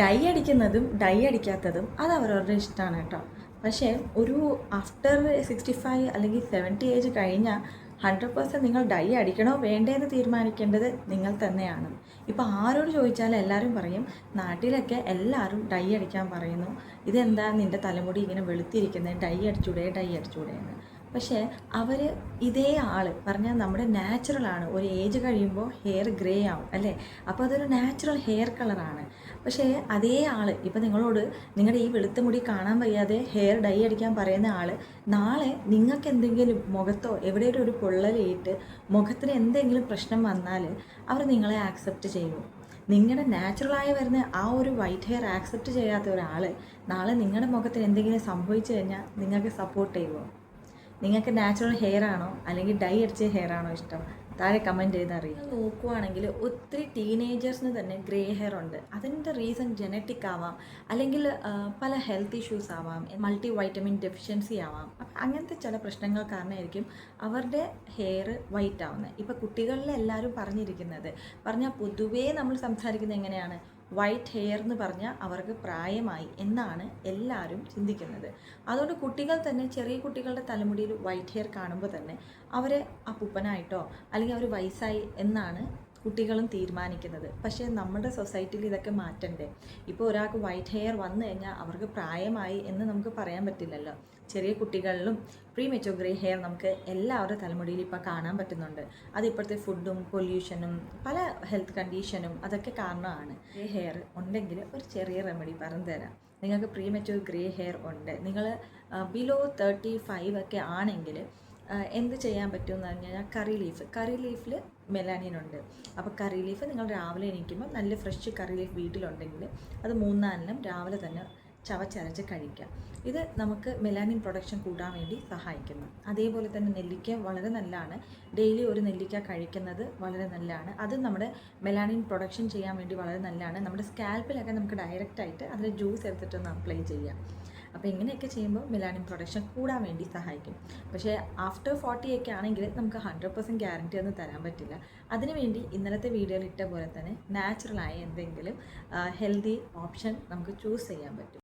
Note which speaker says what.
Speaker 1: Dye അടിക്കുന്നതും dye അടിക്കാത്തതും അത് അവരവരുടെ ഇഷ്ടമാണ് കേട്ടോ. പക്ഷേ ഒരു ആഫ്റ്റർ സിക്സ്റ്റി ഫൈവ് അല്ലെങ്കിൽ സെവന്റി ഏജ് കഴിഞ്ഞാൽ ഹൺഡ്രഡ് പേഴ്സന്റ് നിങ്ങൾ ഡൈ അടിക്കണോ വേണ്ടേ എന്ന് തീരുമാനിക്കേണ്ടത് നിങ്ങൾ തന്നെയാണ്. ഇപ്പോൾ ആരോട് ചോദിച്ചാലും എല്ലാവരും പറയും നാട്ടിലൊക്കെ എല്ലാവരും ഡൈ അടിക്കാൻ പറയുന്നു. ഇതെന്താ നിന്റെ തലമുടി ഇങ്ങനെ വെളുത്തിരിക്കുന്നത് ഡൈ അടിച്ചൂടെ ഡൈ അടിച്ചൂടെ എന്ന്. പക്ഷേ അവർ ഇതേ ആൾ പറഞ്ഞാൽ നമ്മുടെ നാച്ചുറലാണ് ഒരു ഏജ് കഴിയുമ്പോൾ ഹെയർ ഗ്രേ ആവും അല്ലേ? അപ്പോൾ അതൊരു നാച്ചുറൽ ഹെയർ കളറാണ് പക്ഷേ അതേ ആൾ ഇപ്പോൾ നിങ്ങളോട് നിങ്ങളുടെ ഈ വെളുത്ത മുടി കാണാൻ വയ്യാതെ ഹെയർ ഡൈ അടിക്കാൻ പറയുന്ന ആൾ നാളെ നിങ്ങൾക്ക് എന്തെങ്കിലും മുഖത്തോ എവിടെയെങ്കിലും ഒരു പൊള്ളലേറ്റ് മുഖത്തിന് എന്തെങ്കിലും പ്രശ്നം വന്നാൽ അവർ നിങ്ങളെ ആക്സെപ്റ്റ് ചെയ്യും. നിങ്ങളുടെ നാച്ചുറലായി വരുന്ന ആ ഒരു വൈറ്റ് ഹെയർ ആക്സെപ്റ്റ് ചെയ്യാത്ത ഒരാൾ നാളെ നിങ്ങളുടെ മുഖത്തിന് എന്തെങ്കിലും സംഭവിച്ചു കഴിഞ്ഞാൽ നിങ്ങൾക്ക് സപ്പോർട്ട് ചെയ്യുമോ നിങ്ങൾക്ക് നാച്ചുറൽ ഹെയർ ആണോ? അല്ലെങ്കിൽ ഡൈ അടിച്ച ഹെയർ ആണോ ഇഷ്ടം? താഴെ കമന്റ് ചെയ്ത് അറിയാം നോക്കുവാണെങ്കിൽ ഒത്തിരി ടീനേജേഴ്സിന് തന്നെ ഗ്രേ ഹെയർ ഉണ്ട്. അതിന്റെ റീസൺ ജനറ്റിക് ആവാം. അല്ലെങ്കിൽ പല ഹെൽത്ത് ഇഷ്യൂസ് ആവാം. മൾട്ടി വൈറ്റമിൻ ഡെഫിഷ്യൻസി ആവാം. അപ്പം അങ്ങനത്തെ ചില പ്രശ്നങ്ങൾ കാരണമായിരിക്കും അവരുടെ ഹെയർ വൈറ്റ് ആവുന്നത് ഇപ്പോൾ കുട്ടികളിൽ എല്ലാവരും പറഞ്ഞിരിക്കുന്നത് പറഞ്ഞാൽ പൊതുവേ നമ്മൾ സംസാരിക്കുന്നത് എങ്ങനെയാണ്? വൈറ്റ് ഹെയർ എന്ന് പറഞ്ഞാൽ അവർക്ക് പ്രായമായി എന്നാണ് എല്ലാവരും ചിന്തിക്കുന്നത്. അതുകൊണ്ട് കുട്ടികൾ തന്നെ ചെറിയ കുട്ടികളുടെ തലമുടിയിൽ വൈറ്റ് ഹെയർ കാണുമ്പോൾ തന്നെ അവരെ അപ്പൂപ്പനായിട്ടോ അല്ലെങ്കിൽ അവർ വയസ്സായി എന്നാണ് കുട്ടികളും തീരുമാനിക്കുന്നത്. പക്ഷേ നമ്മുടെ സൊസൈറ്റിയിൽ ഇതൊക്കെ മാറ്റണ്ടേ? ഇപ്പോൾ ഒരാൾക്ക് വൈറ്റ് ഹെയർ വന്നു കഴിഞ്ഞാൽ അവർക്ക് പ്രായമായി എന്ന് നമുക്ക് പറയാൻ പറ്റില്ലല്ലോ. ചെറിയ കുട്ടികളിലും പ്രീ മെച്ചോ ഗ്രേ ഹെയർ നമുക്ക് എല്ലാവരുടെ തലമുടിയിൽ ഇപ്പോൾ കാണാൻ പറ്റുന്നുണ്ട്. അത് ഇപ്പോഴത്തെ ഫുഡും പൊല്യൂഷനും പല ഹെൽത്ത് കണ്ടീഷനും അതൊക്കെ കാരണമാണ്. ഗ്രേ ഹെയർ ഉണ്ടെങ്കിൽ ഒരു ചെറിയ റെമഡി പറഞ്ഞു തരാം. നിങ്ങൾക്ക് പ്രീ മെച്ചോ ഗ്രേ ഹെയർ ഉണ്ട്. നിങ്ങൾ ബിലോ തേർട്ടി ഫൈവ് ഒക്കെ ആണെങ്കിൽ എന്ത് ചെയ്യാൻ പറ്റും എന്ന് പറഞ്ഞു കഴിഞ്ഞാൽ കറി ലീഫ് കറി ലീഫിൽ മെലാനിൻ ഉണ്ട്. അപ്പോൾ കറി ലീഫ് നിങ്ങൾ രാവിലെ എണീക്കുമ്പോൾ നല്ല ഫ്രഷ് കറി ലീഫ് വീട്ടിലുണ്ടെങ്കിൽ അത് മൂന്നാലിനും രാവിലെ തന്നെ ചവച്ചരച്ച് കഴിക്കാം. ഇത് നമുക്ക് മെലാനിൻ പ്രൊഡക്ഷൻ കൂടാൻ വേണ്ടി സഹായിക്കുന്നു. അതേപോലെ തന്നെ നെല്ലിക്ക വളരെ നല്ലതാണ്. ഡെയിലി ഒരു നെല്ലിക്ക കഴിക്കുന്നത് വളരെ നല്ലതാണ്. അത് നമ്മുടെ മെലാനിൻ പ്രൊഡക്ഷൻ ചെയ്യാൻ വേണ്ടി വളരെ നല്ലതാണ്. നമ്മുടെ സ്കാൽപ്പിലൊക്കെ നമുക്ക് ഡയറക്റ്റായിട്ട് അതിൽ ജ്യൂസ് എടുത്തിട്ടൊന്ന് അപ്ലൈ ചെയ്യാം. അപ്പോൾ ഇങ്ങനെയൊക്കെ ചെയ്യുമ്പോൾ മെലാനിൻ പ്രൊഡക്ഷൻ കൂടാൻ വേണ്ടി സഹായിക്കും. പക്ഷേ ആഫ്റ്റർ ഫോർട്ടി ഒക്കെ ആണെങ്കിൽ നമുക്ക് ഹൺഡ്രഡ് പെർസെന്റ് ഗ്യാരണ്ടി ഒന്നും തരാൻ പറ്റില്ല. അതിനുവേണ്ടി ഇന്നലത്തെ വീഡിയോയിൽ ഇട്ട പോലെ തന്നെ നാച്ചുറലായ എന്തെങ്കിലും ഹെൽത്തി ഓപ്ഷൻ നമുക്ക് ചൂസ് ചെയ്യാൻ പറ്റും.